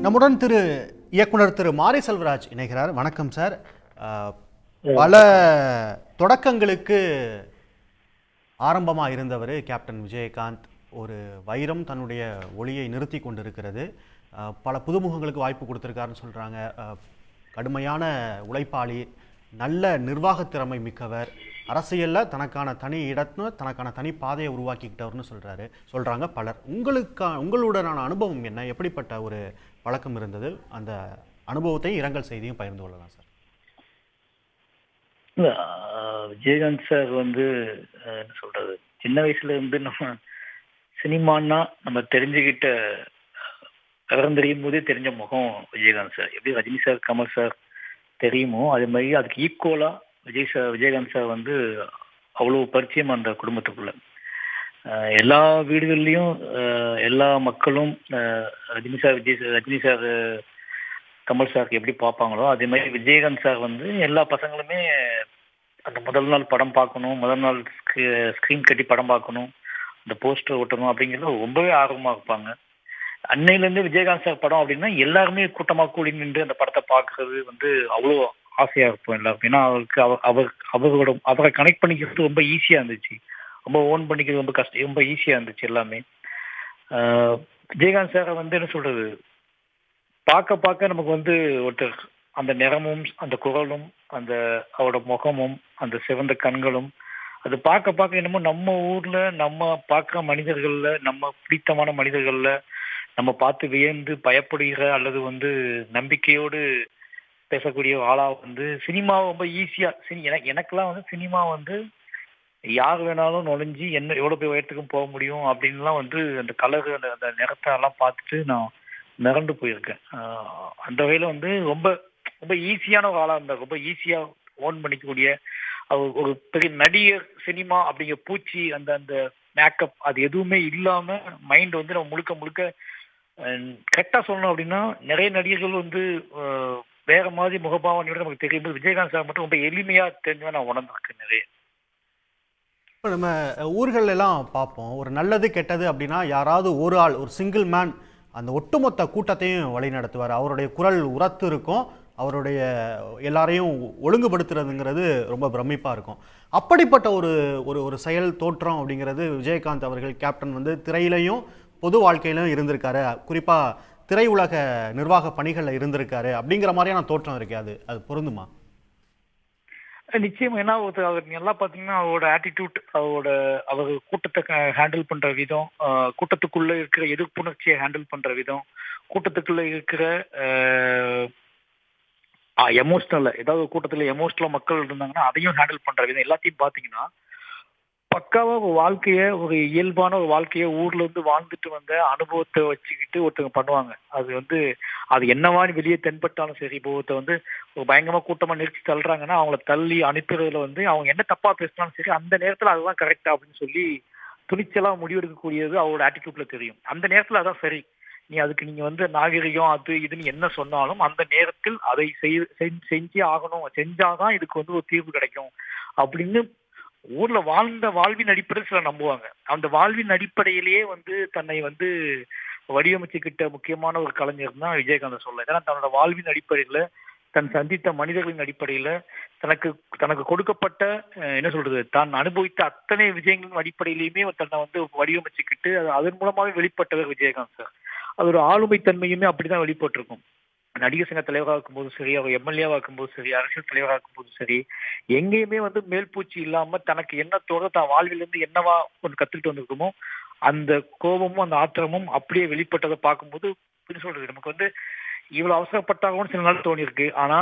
நம்முடன் திரு இயக்குனர் திரு மாரி செல்வராஜ் இணைகிறார். வணக்கம் சார். பல தொடக்கங்களுக்கு ஆரம்பமாக இருந்தவர் கேப்டன் விஜயகாந்த். ஒரு வைரம் தன்னுடைய ஒளியை நிறுத்தி கொண்டிருக்கிறது. பல புதுமுகங்களுக்கு வாய்ப்பு கொடுத்துருக்காருன்னு சொல்கிறாங்க கடுமையான உழைப்பாளி நல்ல நிர்வாகத் திறமை மிக்கவர். அரசியலில் தனக்கான தனி இடத்துல தனக்கான தனி பாதையை உருவாக்கிக்கிட்டவர்னு சொல்கிறாரு சொல்கிறாங்க பலர். உங்களுக்கா உங்களுடனான அனுபவம் என்ன? எப்படிப்பட்ட ஒரு பழக்கம் இருந்தது? அந்த அனுபவத்தையும் இரங்கல் செய்தியும் பகிர்ந்து கொள்ளலாம் சார். விஜயகாந்த் சார் வந்து என்ன சொல்றது? சின்ன வயசுல இருந்து நம்ம சினிமான்னா நம்ம தெரிஞ்சுக்கிட்ட விவரம் தெரியும் போதே தெரிஞ்ச முகம் விஜயகாந்த் சார். எப்படி ரஜினி சார் கமல் சார் தெரியுமோ அதே மாதிரி அதுக்கு ஈக்குவலா விஜய் சார் விஜயகாந்த் சார் வந்து அவ்வளோ பரிச்சயம் அந்த குடும்பத்துக்குள்ள. எல்லா வீடுகள்லையும் எல்லா மக்களும் Rajini sir Vijay sir Rajini sir Kamal சாருக்கு எப்படி பார்ப்பாங்களோ அதே மாதிரி விஜயகாந்த் சார் வந்து எல்லா பசங்களுமே அந்த முதல் நாள் படம் பார்க்கணும் முதல் நாள் ஸ்க்ரீன் கட்டி படம் பார்க்கணும் அந்த போஸ்டர் ஒட்டணும் அப்படிங்கிறது ரொம்பவே ஆர்வமாக இருப்பாங்க. அன்னையிலேருந்து விஜயகாந்த் சார் படம் அப்படின்னா எல்லாருமே கூட்டமாக கூடி நின்று அந்த படத்தை பார்க்கறது வந்து அவ்வளோ ஆசையாக இருப்போம் எல்லாருக்கும் ஏன்னா அவருக்கு அவர் அவர் அவரோட அவரை கனெக்ட் பண்ணிக்கிறது ரொம்ப ஈஸியாக இருந்துச்சு. ரொம்ப ஓன் பண்ணிக்கிறது ரொம்ப கஷ்டம் ரொம்ப ஈஸியாக இருந்துச்சு எல்லாமே. ஜெயகாந்த் விஜயகாந்த் சாரை வந்து என்ன சொல்கிறது பார்க்க பார்க்க நமக்கு வந்து ஒருத்தர் அந்த நிறமும் அந்த குரலும் அந்த அவரோட முகமும் அந்த சிவந்த கண்களும் அது பார்க்க பார்க்க என்னமோ நம்ம ஊரில் நம்ம பார்க்குற மனிதர்களில் நம்ம பிடித்தமான மனிதர்களில் நம்ம பார்த்து வியந்து பயப்படுகிற அல்லது வந்து நம்பிக்கையோடு பேசக்கூடிய ஆளாக வந்து சினிமாவை ரொம்ப ஈஸியாக சினி எனக்கு எனக்கெல்லாம் வந்து சினிமா வந்து யார் வேணாலும் நுழைஞ்சி என்ன எவ்வளோ போய் உயரத்துக்கும் போக முடியும் அப்படின்லாம் வந்து அந்த கலர் அந்த அந்த நிறத்தை எல்லாம் பார்த்துட்டு நான் மிரண்டு போயிருக்கேன். அந்த வகையில் வந்து ரொம்ப ரொம்ப ஈஸியான ஒரு ஆளாக இருந்தார். ரொம்ப ஈஸியாக ஓன் பண்ணிக்கக்கூடிய அவர் ஒரு பெரிய நடிகர் சினிமா அப்படிங்கிற பூச்சி அந்த அந்த மேக்கப் அது எதுவுமே இல்லாமல் மைண்ட் வந்து நம்ம முழுக்க முழுக்க கரெக்டாக சொல்லணும் அப்படின்னா நிறைய நடிகர்கள் வந்து வேற மாதிரி முகபாவனையோட நமக்கு தெரியும் விஜயகாந்த் சார் மட்டும் ரொம்ப எளிமையா தெரிஞ்சு நான் உணர்ந்திருக்கேன் நிறைய. இப்போ நம்ம ஊர்கள் எல்லாம் பார்ப்போம். ஒரு நல்லது கெட்டது அப்படின்னா யாராவது ஒரு ஆள் ஒரு சிங்கிள் மேன் அந்த ஒட்டுமொத்த கூட்டத்தையும் வழி நடத்துவார் அவருடைய குரல் உரத்து இருக்கும். அவருடைய எல்லாரையும் ஒழுங்குபடுத்துறதுங்கிறது ரொம்ப பிரமிப்பாக இருக்கும். அப்படிப்பட்ட ஒரு ஒரு ஒரு செயல் தோற்றம் அப்படிங்கிறது விஜயகாந்த் அவர்கள் கேப்டன் வந்து திரையிலையும் பொது வாழ்க்கையிலும் இருந்திருக்காரு. குறிப்பாக திரையுலக நிர்வாக பணிகளில் இருந்திருக்காரு அப்படிங்கிற மாதிரியான தோற்றம் இருக்காது அது அது பொருந்துமா? நிச்சயம். ஏன்னா ஒருத்தர் அவர் நீங்க எல்லாம் பாத்தீங்கன்னா அவரோட ஆட்டிடியூட் அவரோட அவர் கூட்டத்தை ஹேண்டில் பண்ற விதம் கூட்டத்துக்குள்ள இருக்கிற எதிர்ப்புணர்ச்சியை ஹேண்டில் பண்ற விதம் கூட்டத்துக்குள்ள இருக்கிற எமோஷனல் ஏதாவது கூட்டத்துல எமோஷனல் மக்கள் இருந்தாங்கன்னா அதையும் ஹேண்டில் பண்ற விதம் எல்லாத்தையும் பாத்தீங்கன்னா பக்காவா ஒரு வாழ்க்கைய ஒரு இயல்பான ஒரு வாழ்க்கைய ஊர்ல இருந்து வாழ்ந்துட்டு வந்த அனுபவத்தை வச்சுக்கிட்டு ஒருத்தவங்க பண்ணுவாங்க. அது வந்து அது என்னவான்னு வெளியே தென்பட்டாலும் சரி இப்போ வந்து ஒரு பயங்கரமா கூட்டமா நிறுத்தி தள்ளுறாங்கன்னா அவங்கள தள்ளி அனுப்புறதுல வந்து அவங்க என்ன தப்பா பேசினாலும் சரி அந்த நேரத்துல அதுதான் கரெக்டா அப்படின்னு சொல்லி துணிச்சலா முடிவெடுக்கக்கூடியது அவரோட ஆட்டிடியூட்ல தெரியும். அந்த நேரத்துல அதான் சரி. நீ அதுக்கு நீங்க வந்து நாகரிகம் அது இதுன்னு என்ன சொன்னாலும் அந்த நேரத்தில் அதை செய்- செஞ்சே ஆகணும். செஞ்சாதான் இதுக்கு வந்து ஒரு தீர்வு கிடைக்கும். அப்படின்னு ஊர்ல வாழ்ந்த வாழ்வின் அடிப்படையில் சில நம்புவாங்க. அந்த வாழ்வின் அடிப்படையிலேயே வந்து தன்னை வந்து வடிவமைச்சுக்கிட்ட முக்கியமான ஒரு கலைஞர் தான் விஜயகாந்த் சொல்ல ஏன்னா தன்னோட வாழ்வின் அடிப்படையில தன் சந்தித்த மனிதர்களின் அடிப்படையில தனக்கு தனக்கு கொடுக்கப்பட்ட என்ன சொல்றது தான் அனுபவித்த அத்தனை விஷயங்களின் அடிப்படையிலையுமே தன்னை வந்து வடிவமைச்சுக்கிட்டு அதன் மூலமாவே வெளிப்பட்டவர் விஜயகாந்த் சார். அது ஒரு ஆளுமை தன்மையுமே அப்படிதான் வெளிப்பட்டிருக்கும். நடிகர் சங்க தலைவராக இருக்கும்போது சரி அவர் எம்எல்ஏவா இருக்கும்போது சரி அரசியல் தலைவராக இருக்கும்போது சரி எங்கேயுமே வந்து மேல்பூச்சி இல்லாம தனக்கு என்ன தோற தான் வாழ்விலிருந்து என்னவா ஒன்று கத்துக்கிட்டு வந்திருக்குமோ அந்த கோபமும் அந்த ஆத்திரமும் அப்படியே வெளிப்பட்டதை பார்க்கும்போது எப்படி சொல்றது? நமக்கு வந்து இவ்வளவு அவசரப்பட்டாகவும் சில நாள் தோணியிருக்கு. ஆனா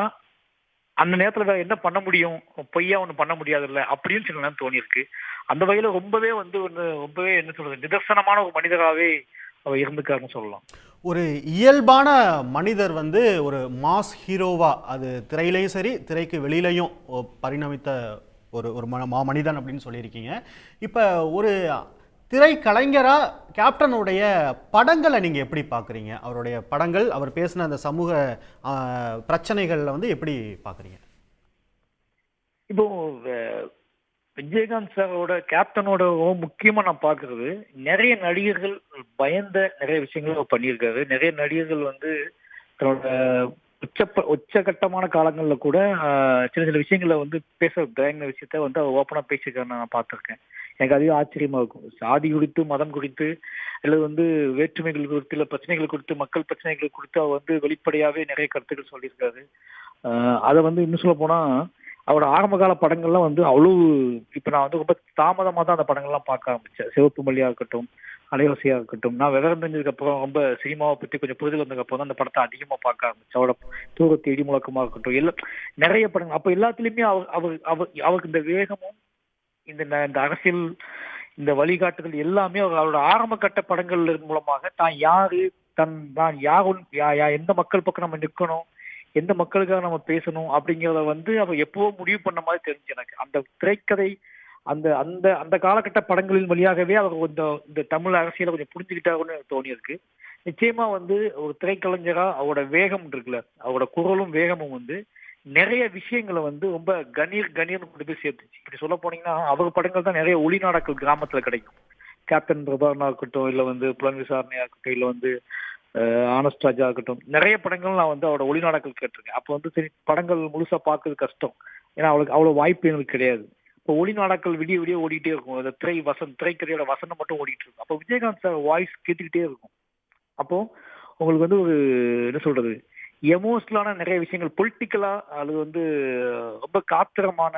அந்த நேரத்துல வேற என்ன பண்ண முடியும்? பொய்யா ஒண்ணு பண்ண முடியாது இல்ல அப்படின்னு சில நேரம் தோணியிருக்கு. அந்த வகையில ரொம்பவே வந்து ஒன்று ரொம்பவே என்ன சொல்றது? நிதர்சனமான ஒரு மனிதராகவே அவர் இருந்துக்காருன்னு சொல்லலாம். ஒரு இயல்பான மனிதர் வந்து ஒரு மாஸ் ஹீரோவா அது திரையிலையும் சரி திரைக்கு வெளியிலையும் பரிணமித்த ஒரு ஒரு மா மனிதன் அப்படின்னு சொல்லியிருக்கீங்க. இப்போ ஒரு திரைக்கலைஞரா கேப்டனுடைய படங்களை நீங்கள் எப்படி பார்க்குறீங்க அவருடைய படங்கள் அவர் பேசின அந்த சமூக பிரச்சனைகளில் வந்து எப்படி பார்க்குறீங்க இப்போ விஜயகாந்த் சாரோட கேப்டனோட முக்கியமாக முக்கியமா நான் பாக்குறது நிறைய நடிகர்கள் பயந்த நிறைய விஷயங்களை அவர் பண்ணியிருக்காரு. நிறைய நடிகர்கள் வந்து தன்னோட உச்ச உச்சகட்டமான காலங்களில் கூட சின்ன சின்ன விஷயங்களை வந்து பேச தயங்கின விஷயத்த வந்து அவர் ஓப்பனாக பேசியிருக்காரு நான் பார்த்துருக்கேன். எனக்கு அதிக ஆச்சரியமா இருக்கும். சாதி குறித்து மதம் குறித்து அல்லது வந்து வேற்றுமைகள் குறித்து இல்லை பிரச்சனைகள் குறித்து மக்கள் பிரச்சனைகள் குறித்து அவர் வந்து வெளிப்படையாகவே நிறைய கருத்துக்கள் சொல்லியிருக்காரு. அதை வந்து இன்னும் சொல்ல போனால் அவரோட ஆரம்ப கால படங்கள்லாம் வந்து அவ்வளவு இப்போ நான் வந்து ரொம்ப தாமதமாக தான் அந்த படங்கள்லாம் பார்க்க ஆரம்பித்தேன் சிவப்பு மல்லியாக இருக்கட்டும் அலைவாசியாக இருக்கட்டும். நான் விவரம் தெரிஞ்சதுக்கு அப்புறம் ரொம்ப சினிமாவை பற்றி கொஞ்சம் புரிதல் வந்ததுக்கு அப்புறம் தான் அந்த படத்தை அதிகமாக பார்க்க ஆரம்பிச்சு அவரோட தூரத்து இடி முழக்கமா இருக்கட்டும். எல்லாம் நிறைய படங்கள். அப்போ எல்லாத்துலேயுமே அவர் அவர் அவர் அவருக்கு இந்த வேகமும் இந்த ந- இந்த அரசியல் இந்த வழிகாட்டுதல் எல்லாமே அவர் அவரோட ஆரம்ப கட்ட படங்கள் மூலமாக தான் யாரு தன் தான் யாரும் யா- யா- எந்த மக்கள் பக்கம் நம்ம நிற்கணும் எந்த மக்களுக்காக நம்ம பேசணும் அப்படிங்கிறத வந்து அவர் எப்பவோ முடிவு பண்ண மாதிரி தெரிஞ்சு எனக்கு. அந்த திரைக்கதை அந்த அந்த அந்த காலகட்ட படங்களின் வழியாகவே அவர் கொஞ்சம் இந்த தமிழ் அரசியலை கொஞ்சம் புரிஞ்சுக்கிட்டாருன்னு எனக்கு தோணியிருக்கு. நிச்சயமா வந்து ஒரு திரைக்கலைஞரா அவரோட வேகம் இருக்குல்ல அவரோட குரலும் வேகமும் வந்து நிறைய விஷயங்களை வந்து ரொம்ப கணீர் கணீர்னு கொண்டு போய் சேர்த்துச்சு. இப்படி சொல்ல போனீங்கன்னா அவர் படங்கள் தான் நிறைய ஒளிநாடக்கள் கிராமத்துல கிடைக்கும். கேப்டன் பிரபாகரனா இருக்கட்டும் இல்ல வந்து புலன் விசாரணையா இருக்கட்டும் இல்ல வந்து ஆனஸ்ட் ராஜா இருக்கட்டும் நிறைய படங்கள் நான் வந்து அவரோட ஒளிநாடகங்கள் கேட்டிருக்கேன். அப்போ வந்து சரி படங்கள் முழுசா பார்க்கறது கஷ்டம். ஏன்னா அவளுக்கு அவ்வளவு வாய்ப்பு எங்களுக்கு கிடையாது. இப்போ ஒளி நாடாக்கள் விடிய விடிய ஓடிட்டே இருக்கும். அந்த திரை வசன் திரைக்கதையோட வசனம் மட்டும் ஓடிட்டு இருக்கும். அப்போ விஜயகாந்த் சார் வாய்ஸ் கேட்டுக்கிட்டே இருக்கும். அப்போ உங்களுக்கு வந்து ஒரு என்ன சொல்றது எமோஷனலான நிறைய விஷயங்கள் பொலிட்டிக்கலா அது வந்து ரொம்ப காத்திரமான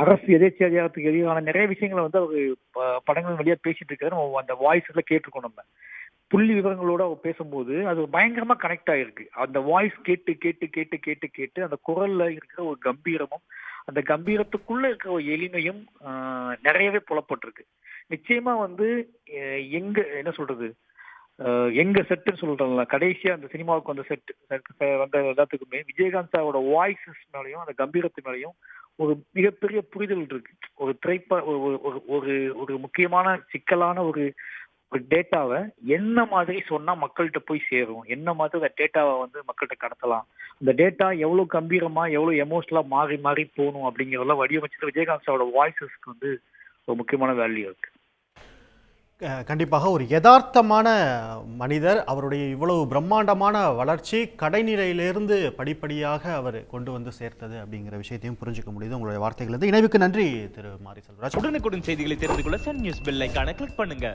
அரசு எதேச்சி அதிகாரத்துக்கு எதிரான நிறைய விஷயங்களை வந்து அவர் படங்கள் வழியா பேசிட்டு இருக்காரு. நம்ம அந்த வாய்ஸ்ல கேட்டிருக்கோம் நம்ம. புள்ளி விவரங்களோட அவர் பேசும்போது அது பயங்கரமா கனெக்ட் ஆயிருக்கு. அந்த வாய்ஸ் கேட்டு கேட்டு கேட்டு கேட்டு கேட்டு அந்த குரல்ல இருக்கிற ஒரு கம்பீரமும் அந்த கம்பீரத்துக்குள்ள இருக்கிற ஒரு எளிமையும் ஆஹ், நிறையவே புலப்பட்டிருக்கு. நிச்சயமா வந்து எங்க என்ன சொல்றது எங்க செட்டுன்னு சொல்றோம்ல கடைசியா அந்த சினிமாவுக்கு வந்த செட் வந்த எல்லாத்துக்குமே விஜயகாந்த் சாரோட வாய்ஸஸ் மேலையும் அந்த கம்பீரத்து மேலையும் ஒரு மிகப்பெரிய புரிதல் இருக்கு. ஒரு திரைப்ப ஒரு ஒரு- ஒரு ஒரு முக்கியமான சிக்கலான ஒரு ஒரு டேட்டாவை என்ன மாதிரி சொன்னா மக்கள்கிட்ட போய் சேரும்? என்ன மாதிரி அந்த டேட்டாவை வந்து மக்கள்கிட்ட கடத்தலாம்? அந்த டேட்டா எவ்வளவு கம்பீரமா எவ்வளவு எமோஷனலா மாறி மாறி போகணும் அப்படிங்கறதெல்லாம் வடிவமைச்சது விஜயகாந்த் சாரோட வாய்ஸஸ்க்கு வந்து ஒரு முக்கியமான வேல்யூ இருக்கு. கண்டிப்பாக ஒரு யதார்த்தமான மனிதர் அவருடைய இவ்வளவு பிரம்மாண்டமான வளர்ச்சி கடைநிலையிலிருந்து படிப்படியாக அவர் கொண்டு வந்து சேர்த்தது அப்படிங்கிற விஷயத்தையும் புரிஞ்சுக்க முடியுது. உங்களுடைய வார்த்தைகள் இணைவுக்கு நன்றி திரு மாரி செல்வராஜ் உடனுக்குடன் செய்திகளை தெரிந்து கொள்ள சன் நியூஸ் பெல்லைக்கான கிளிக் பண்ணுங்க.